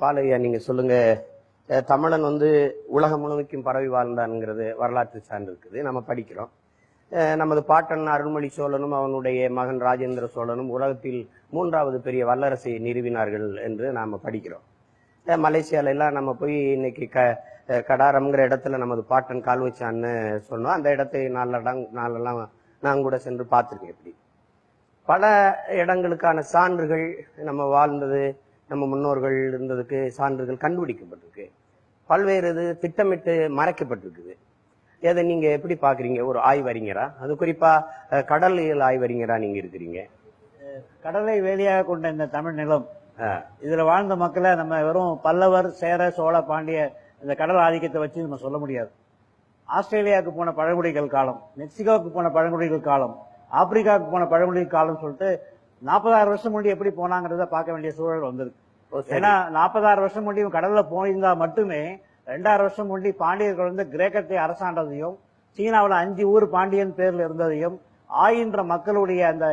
பாலையா நீங்க சொல்லுங்க. தமிழன் வந்து உலகம் முழுமைக்கும் பரவி வாழ்ந்தான்ங்கிறது வரலாற்று சான்று இருக்குது. நம்ம படிக்கிறோம். நமது பாட்டன் அருள்மொழி சோழனும் அவனுடைய மகன் ராஜேந்திர சோழனும் உலகத்தில் மூன்றாவது பெரிய வல்லரசை நிறுவினார்கள் என்று நாம் படிக்கிறோம். அஹ், எல்லாம் நம்ம போய் இன்னைக்கு க கடாரம்ங்கிற இடத்துல நமது பாட்டன் கால் வச்சான்னு சொன்னோம். அந்த இடத்தை நாலடம் நாளெல்லாம் நான் கூட சென்று பார்த்துருக்கேன் எப்படி பல இடங்களுக்கான சான்றுகள் நம்ம வாழ்ந்தது. நம்ம முன்னோர்கள் இருந்ததுக்கு சான்றுகள் கண்டுபிடிக்கப்பட்டிருக்கு. பல்வேறு இது திட்டமிட்டு மறைக்கப்பட்டிருக்குது. இதை நீங்க எப்படி பாக்குறீங்க ஒரு ஆய்வறிஞரா? அது குறிப்பா கடலியல் ஆய்வறிஞரா நீங்க இருக்கிறீங்க. கடலை வேலியாக கொண்ட இந்த தமிழ் நிலம் இதுல வாழ்ந்த மக்களை நம்ம வெறும் பல்லவர் சேர சோழ பாண்டிய இந்த கடல் ஆதிக்கத்தை வச்சு நம்ம சொல்ல முடியாது. ஆஸ்திரேலியாவுக்கு போன பழங்குடிகள் காலம் மெக்சிகோவுக்கு போன பழங்குடிகள் காலம் ஆப்பிரிக்காவுக்கு போன பழங்குடிகள் காலம் சொல்லிட்டு நாற்பதாயிரம் வருஷம் முன்னாடி எப்படி போனாங்கிறத பார்க்க வேண்டிய சூழல் வந்திருக்கு. ஓ, ஏன்னா நாற்பதாயிரம் வருஷம் முன்னாடி கடல்ல போயிருந்தா மட்டுமே ரெண்டாயிரம் வருஷம் முன்னாடி பாண்டியர்கள் வந்து கிரேக்கத்தை அரசாண்டதையும் சீனாவில் அஞ்சு ஊர் பாண்டியன் பேர்ல இருந்ததையும் ஆயின்ற மக்களுடைய அந்த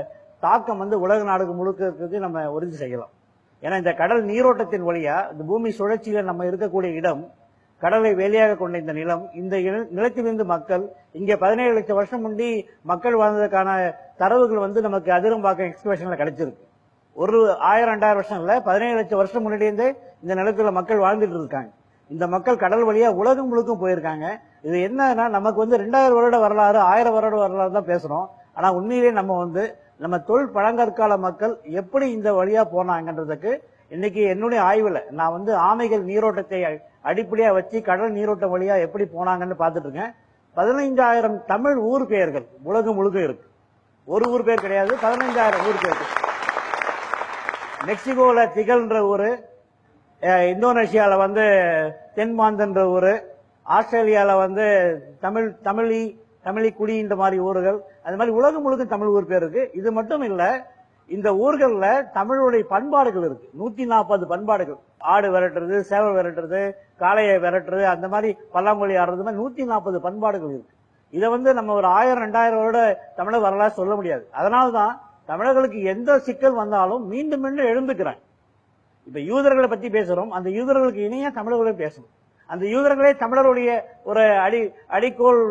தாக்கம் வந்து உலக நாடுக்கு முழுக்க இருக்கிறது நம்ம உறுதி செய்யலாம். ஏன்னா இந்த கடல் நீரோட்டத்தின் வழியா இந்த பூமி சுழற்சியில் நம்ம இருக்கக்கூடிய இடம் கடலை வேலையாக கொண்ட இந்த நிலம் இந்த நிலத்திலிருந்து மக்கள் இங்கே பதினேழு லட்சம் வருஷம் முந்தி மக்கள் வாழ்ந்ததுக்கான தரவுகள் வந்து நமக்கு அதிரம்பாக்கம் எக்ஸ்பிரஷன்ல கிடைச்சிருக்கு. ஒரு ஆயிரம் ரெண்டாயிரம் வருஷம் இல்ல பதினேழு லட்சம் வருஷம் முன்னாடியே இருந்தே இந்த நிலத்துல மக்கள் வாழ்ந்துட்டு இருக்காங்க. இந்த மக்கள் கடல் வழியா உலகம் முழுக்கும் போயிருக்காங்க. இது என்னன்னா நமக்கு வந்து ரெண்டாயிரம் வருட வரலாறு ஆயிரம் வருட வரலாறு தான் பேசுறோம். ஆனா உண்மையிலேயே நம்ம வந்து நம்ம தொழில் பழங்கற்கால மக்கள் எப்படி இந்த வழியா போனாங்கன்றதுக்கு இன்னைக்கு என்னுடைய ஆய்வுல நான் வந்து ஆமைகள் நீரோட்டத்தை அடிப்படையா வச்சு கடல் நீரோட்டம் வழியா எப்படி போனாங்கன்னு பார்த்துட்டு இருக்கேன். பதினைஞ்சாயிரம் தமிழ் ஊர் பெயர்கள் உலகம் முழுக்க இருக்கு. ஒரு ஊர் பேர் கிடையாது பதினைஞ்சாயிரம் ஊர் பேர். இருக்கு. மெக்சிகோல திகழ்ன்ற ஊர் இந்தோனேஷியாவில் வந்து தென்மாந்தன்ற ஊர் ஆஸ்திரேலியாவில் வந்து தமிழ் தமிழி தமிழி குடின்ற மாதிரி ஊர்கள். அது மாதிரி உலகம் முழுக்க தமிழ் ஊர் பேர் இருக்கு. இது மட்டும் இல்லை இந்த ஊர்களில் தமிழுடைய பண்பாடுகள் இருக்கு. நூத்தி நாற்பது பண்பாடுகள். ஆடு விரட்டுறது சேவல் விரட்டுறது காளையை விரட்டுறது அந்த மாதிரி பல்லாங்குழி ஆடுறது மாதிரி நூத்தி நாற்பது பண்பாடுகள் இருக்கு. இதை வந்து நம்ம ஒரு ஆயிரம் ரெண்டாயிரம் வருட தமிழக வரலாறு சொல்ல முடியாது. அதனால்தான் தமிழர்களுக்கு எந்த சிக்கல் வந்தாலும் மீண்டும் மீண்டும் எழுந்துக்கிறாங்க இப்ப யூதர்களை பத்தி பேசுறோம். அந்த யூதர்களுக்கு இணையா தமிழர்களும் பேசணும். அந்த யூதர்களே தமிழருடைய ஒரு அடி அடிக்கோள்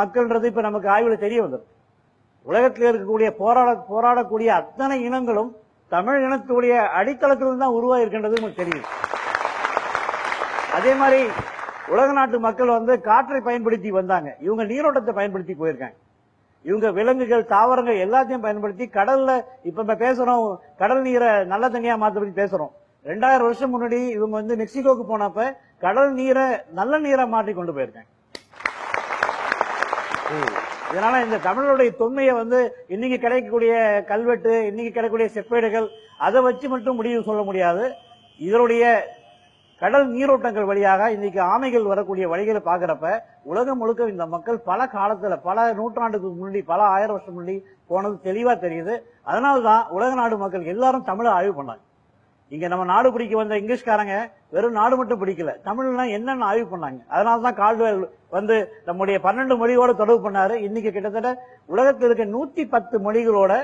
மக்கள்ன்றது இப்ப நமக்கு ஆய்வுல தெரிய வந்துடும் உலகத்தில் இருக்கக்கூடிய போராட போராடக்கூடிய அத்தனை இனங்களும் தமிழ் இனத்துடைய அடித்தளத்திலிருந்து தான் உருவாகிருக்கின்றது நமக்கு தெரியும் அதே மாதிரி உலக நாட்டு மக்கள் வந்து காற்றை பயன்படுத்தி வந்தாங்க. இவங்க நீரோட்டத்தை பயன்படுத்தி போயிருக்காங்க. இவங்க விலங்குகள் தாவரங்கள் எல்லாத்தையும் பயன்படுத்தி கடல்ல இப்ப நம்ம பேசுறோம் கடல் நீரை நல்ல தண்ணியா மாத்த பத்தி பேசுறோம். ரெண்டாயிரம் வருஷம் முன்னாடி இவங்க வந்து மெக்சிகோக்கு போனப்ப கடல் நீரை நல்ல நீரா மாற்றி கொண்டு போயிருக்காங்க. இதனால இந்த தமிழருடைய தொன்மையை வந்து இன்னைக்கு கிடைக்கக்கூடிய கல்வெட்டு இன்னைக்கு கிடைக்கக்கூடிய செப்பேடுகள் அதை வச்சு மட்டும் முடிவு சொல்ல முடியாது. இதனுடைய கடல் நீரோட்டங்கள் வழியாக இன்னைக்கு ஆமைகள் வரக்கூடிய வழிகளை பாக்குறப்ப உலகம் முழுக்க இந்த மக்கள் பல காலத்துல பல நூற்றாண்டுக்கு முன்னாடி பல ஆயிரம் வருஷம் முன்னாடி போனது தெளிவா தெரியுது. அதனாலதான் உலக நாடு மக்கள் எல்லாரும் தமிழை ஆய்வு பண்ணாங்க. இங்க நம்ம நாடு பிடிக்க வந்த இங்கிலீஷ்காரங்க வெறும் நாடு மட்டும் பிடிக்கல தமிழ்னா என்னன்னு ஆய்வு பண்ணாங்க. அதனாலதான் கால்வேல் வந்து நம்முடைய பன்னெண்டு மொழியோட தொடர்பு பண்ணாரு. இன்னைக்கு கிட்டத்தட்ட உலகத்தில் இருக்க நூத்தி பத்து மொழிகளோட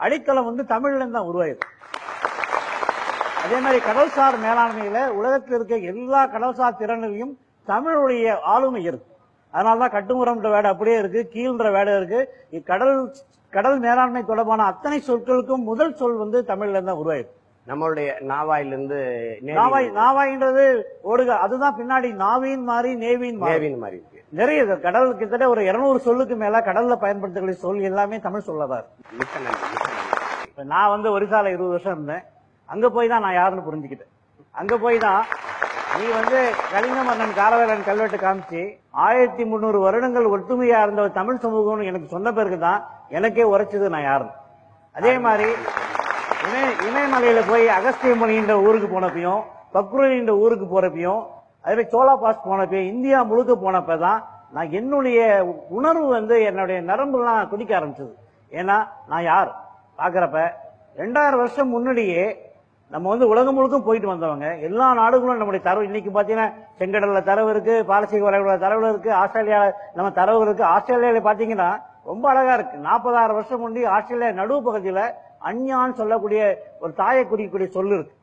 அடித்தளம் வந்து தமிழ்ல இருந்து தான் உருவாயிருக்கு. அதே மாதிரி கடல்சார் மேலாண்மையில உலகத்தில் இருக்க எல்லா கடல்சார் திறனிலையும் தமிழுடைய ஆளுமை இருக்கு. அதனாலதான் கட்டுமுறம்ன்ற வேடை அப்படியே இருக்கு கீழ்ன்ற வேடை இருக்கு. இ- கடல் மேலாண்மை தொடர்பான அத்தனை சொற்களுக்கும் முதல் சொல் வந்து தமிழ்ல இருந்து தான் உருவாயிருக்கு. நம்மளுடைய நாவாயிலிருந்து நேவி- நாவாய் நாவாயின்றது ஓடுக அதுதான் பின்னாடி நாவின் மாறி நேவின் நேவின் மாதிரி நிறைய. கடல் கிட்டத்தட்ட ஒரு இருநூறு சொல்லுக்கு மேல கடல்ல பயன்படுத்தக்கூடிய சொல் எல்லாமே தமிழ் சொல்லதான் மிக்க நன்றி. இப்ப நான் வந்து ஒரிசால இருபது வருஷம் இருந்தேன். அங்க போய் தான் நான் யாருன்னு புரிஞ்சுக்கிட்டேன். அங்க போய் தான் நீ வந்து கலிங்க மன்னன் காலவேலன் கல்வெட்டு காமிச்சு ஆயிரத்தி முந்நூறு வருடங்கள் ஒற்றுமையா இருந்த ஒரு தமிழ் சமூகம்னு எனக்கு சொன்ன பிறகு தான் எனக்கே உரைச்சது நான் யாருன்னு. அதே மாதிரி இமய இமயமலையில போய் அகஸ்தியமணின்ற ஊருக்கு போனப்பையும் பக்ருன்ற ஊருக்கு போறப்பையும் அதே சோலா பாஸ் போனப்பையும் இந்தியா முழுக்க போனப்ப தான் நான் என்னுடைய உணர்வு வந்து என்னுடைய நரம்புலாம் குடிக்க ஆரம்பிச்சது. ஏன்னா நான் யார்? பாக்குறப்ப ரெண்டாயிரம் வருஷம் முன்னாடியே நம்ம வந்து உலகம் முழுக்க போயிட்டு வந்தவங்க. எல்லா நாடுகளும் நம்முடைய தரவு. இன்னைக்கு பாத்தீங்கன்னா செங்கடல்ல தரவு இருக்கு பாலசீக வளைகுடா தரவு இருக்கு ஆஸ்திரேலியா நம்ம தரவு இருக்கு. ஆஸ்திரேலியாவில் பாத்தீங்கன்னா ரொம்ப அழகா இருக்கு. நாற்பதாயிரம் வருஷம் முன்னாடி ஆஸ்திரேலியா நடுவு பகுதியில அஞ்ஞான்னு சொல்லக்கூடிய ஒரு தாயை குறிக்கக்கூடிய சொல்லு இருக்கு.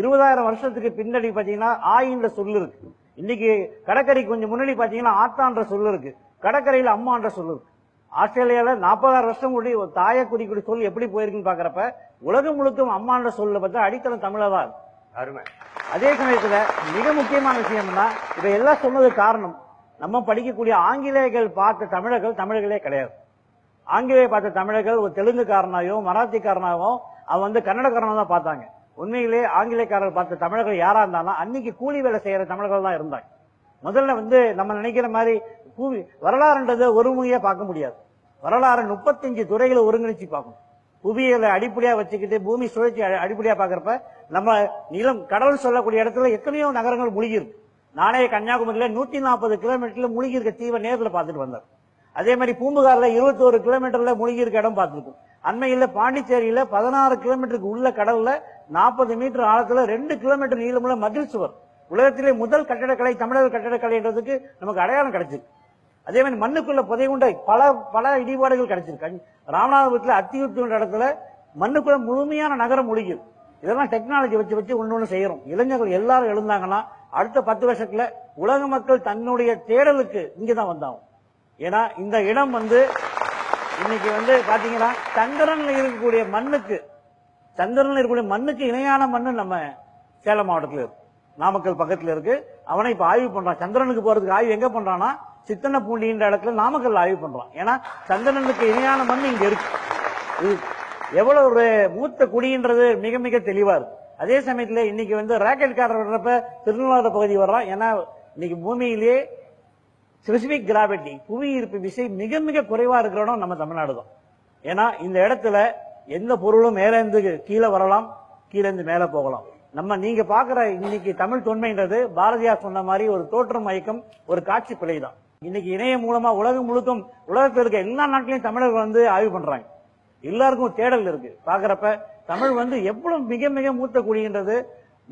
இருபதாயிரம் வருஷத்துக்கு பின்னாடி பாத்தீங்கன்னா ஆயின்ற சொல் இருக்கு. இன்னைக்கு கடற்கரை கொஞ்சம் முன்னாடி பாத்தீங்கன்னா ஆத்தான்ற சொல் இருக்கு. கடற்கரையில அம்மான்ற சொல்லு இருக்கு. ஆஸ்திரேலியால நாற்பதாயிரம் வருஷம் கூடி ஒரு தாயை குறிக்கூடிய சொல் எப்படி போயிருக்குன்னு பாக்குறப்ப உலகம் முழுக்கும் அம்மான்ற சொல்ல பார்த்தா அடித்தளம் தமிழா தான். இருக்கு. அருமை. அதே சமயத்துல மிக முக்கியமான விஷயம் என்னன்னா இதை எல்லாம் சொன்னது காரணம் நம்ம படிக்கக்கூடிய ஆங்கிலேயர்கள் பார்த்த தமிழர்கள் தமிழர்களே கிடையாது. ஆங்கிலேய பார்த்த தமிழர்கள் ஒரு தெலுங்குக்காரனாயோ மராத்திக்காரனாவோ அவன் வந்து கன்னடக்காரனா தான் பார்த்தாங்க. உண்மையிலே ஆங்கிலேயக்காரர்கள் பார்த்த தமிழர்கள் யாரா இருந்தாலும் அன்னைக்கு கூலி வேலை செய்யற தமிழர்கள் தான் இருந்தாங்க. முதல்ல வந்து நம்ம நினைக்கிற மாதிரி பூமி வரலாறுன்றதை ஒருமுறையா பார்க்க முடியாது. வரலாறு முப்பத்தஞ்சு துறைகளை ஒருங்கிணைச்சு பார்க்கணும். புவியியலை அடிப்படையா வச்சுக்கிட்டு பூமி சுழற்சி அடிப்படையாக அடிப்படையா பாக்குறப்ப நம்ம நிலம் கடல் சொல்லக்கூடிய இடத்துல எத்தனையோ நகரங்கள் முழுகி நானே கன்னியாகுமரியில நூத்தி நாற்பது கிலோமீட்டர்ல முழுகி தீவை நேர்ல பார்த்துட்டு வந்தேன் அதே மாதிரி பூம்புகார்ல இருபத்தோரு கிலோமீட்டர்ல முழுகியிருக்க இடம் பார்த்துருக்கோம். அண்மையில் பாண்டிச்சேரியில பதினாறு கிலோமீட்டருக்கு உள்ள கடல்ல நாற்பது மீட்டர் ஆழத்துல ரெண்டு கிலோமீட்டர் நீளமுள்ள மதில் சுவர். உலகத்திலே முதல் கட்டடக்கலை தமிழர் கட்டடக்கலைன்றதுக்கு நமக்கு அடையாளம் கிடைச்சிருக்கு. அதே மாதிரி மண்ணுக்குள்ள புதையுண்ட பல பல இடிபாடுகள் கிடைச்சிருக்கு. ராமநாதபுரத்தில் அத்தியுத்துன்ற இடத்துல மண்ணுக்குள்ள முழுமையான நகரம் முடியும் இதெல்லாம் டெக்னாலஜி வச்சு வச்சு ஒன்று ஒன்று செய்யறோம். இளைஞர்கள் எல்லாரும் எழுந்தாங்கன்னா அடுத்த பத்து வருஷத்துல உலக மக்கள் தன்னுடைய தேடலுக்கு இங்கதான் வந்தாகும். ஏன்னா இந்த இடம் வந்து இன்னைக்கு வந்து பாத்தீங்கன்னா சந்திரன்ல இருக்கக்கூடிய மண்ணுக்கு சந்திரன்ல இருக்கக்கூடிய மண்ணுக்கு இணையான மண்ணு நம்ம சேலம் மாவட்டத்தில் இருக்கு. நாமக்கல் பக்கத்தில் இருக்கு. அவனை இப்ப ஆய்வு பண்றான். சந்திரனுக்கு போறதுக்கு ஆய்வு எங்க பண்றான்னா சித்தனப்பூண்டின்ற இடத்துல நாமக்கல் ஆய்வு பண்றோம். ஏன்னா சந்திரனுக்கு இணையான மண் இங்க இருக்கு. இது எவ்வளவு ஒரு மூத்த குடின்றது மிக மிக தெளிவா இருக்கு. அதே சமயத்துல இன்னைக்கு வந்து ராக்கெட் காரர் வர்றப்ப திருநள்ளாறு பகுதி வர்றான் ஏன்னா இன்னைக்கு பூமியிலேயே ஸ்பெசிபிக் கிராவிட்டி புவி ஈர்ப்பு விசை மிக மிக குறைவா இருக்கிற இடம் நம்ம தமிழ்நாடு தான். ஏன்னா இந்த இடத்துல எந்த பொருளும் மேல இருந்து கீழே வரலாம் கீழேருந்து மேலே போகலாம். நம்ம நீங்க பாக்குற இன்னைக்கு தமிழ் தொன்மைன்றது பாரதியார் சொன்ன மாதிரி ஒரு தோற்றம் மயக்கம் ஒரு காட்சி பிழை தான். இன்னைக்கு இணையம் மூலமா உலகம் முழுக்கும் உலகத்தில் இருக்க எல்லா நாட்டிலையும் தமிழர்கள் வந்து ஆய்வு பண்றாங்க. எல்லாருக்கும் தேடல் இருக்கு. பாக்குறப்ப தமிழ் வந்து எவ்வளவு மிக மிக மூத்த குடின்றது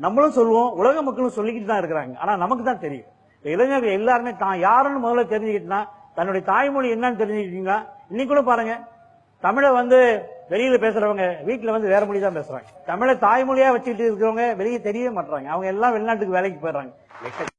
நம்மளும் சொல்லுவோம் உலக மக்களும் சொல்லிக்கிட்டு தான் இருக்கிறாங்க. ஆனா நமக்கு தான் தெரியும். இளைஞர்கள் எல்லாருமே தான் யாருன்னு முதல்ல தெரிஞ்சுக்கிட்டா தன்னுடைய தாய்மொழி என்னன்னு தெரிஞ்சுக்கிட்டீங்கன்னா இன்னைக்கு கூட பாருங்க. தமிழை வந்து வெளியில பேசுறவங்க வீட்டுல வந்து வேற மொழி தான் பேசுறாங்க. தமிழை தாய்மொழியா வச்சுக்கிட்டு இருக்கிறவங்க வெளியே தெரியவே மாட்டாங்க அவங்க எல்லாம் வெளிநாட்டுக்கு வேலைக்கு போயிடுறாங்க.